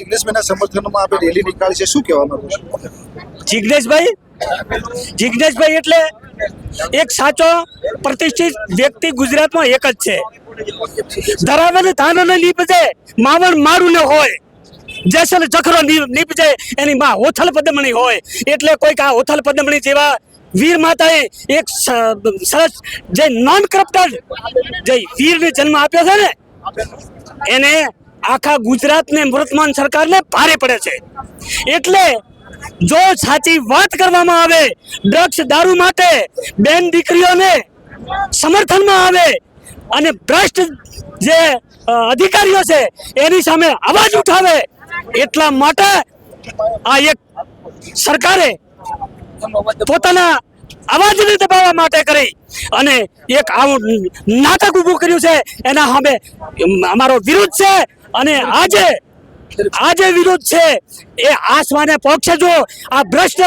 જિગ્નેશભાઈના સમર્થનમાં આપણે રેલી નીકાળી છે. શું કહેવા માંગુ છું? જિગ્નેશભાઈ? જિગ્નેશભાઈ એટલે એક સાચો પ્રતિષ્ઠિત વ્યક્તિ ગુજરાતમાં એક જ છે. ધરાવે ધાન ને નીપજે, માવણ મારું ને હોય જેસલ જખરો નીપજે, એની માં હોથલ પદમણી હોય. એટલે કોઈક આ હોથલ પદમણી જેવા વીર માતાએ એક સરસ જે નોન કરપ્ટેડ જે વીરને જન્મ આપ્યો છે ને, એને આખા ગુજરાતને વર્તમાન સરકારને ભારે પડે છે. એટલે જો સાચી વાત કરવામાં આવે ડ્રગ્સ દારૂ માટે બેન દીકરીઓને સમર્થનમાં આવે અને ભ્રષ્ટ જે અધિકારીઓ છે, એની સામે અવાજ ઉઠાવે એટલા માટે આ એક સરકારે પોતાના અવાજને દબાવવા માટે કરી અને એક આવું નાટક ઊભું કર્યું છે. એના સામે અમારો વિરોધ છે. અને આજે આ જે વિરોધ છે. એ આસમાને પહોંચશે જો આ ભ્રષ્ટ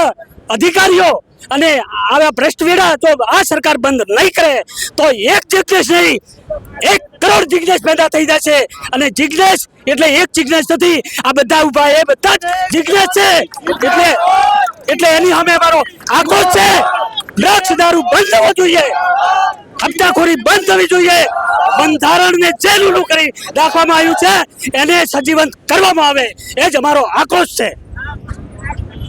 અધિકારીઓ અને આવા ભ્રષ્ટ વેડા જો આ સરકાર બંધ નહીં કરે, તો એક જિજ્ઞેશ નહીં, એક કરોડ જિજ્ઞેશ પેદા થઈ જશે. અને જિજ્ઞેશ એટલે એક જિજ્ઞેસ નથી, આ બધા ઊભા એ બધા જ જિજ્ઞેશ છે. એટલે એટલે એની સામે મારો આક્રોશ છે. ડ્રગ્સ દારૂ બંધ થવો જોઈએ. હપ્તાખોરી બંધ થવી જોઈએ. બંધારણને જે જેલું કરી રાખવામાં આવ્યું છે. એને સજીવન કરવામાં આવે. એ જ અમારો આક્રોશ છે.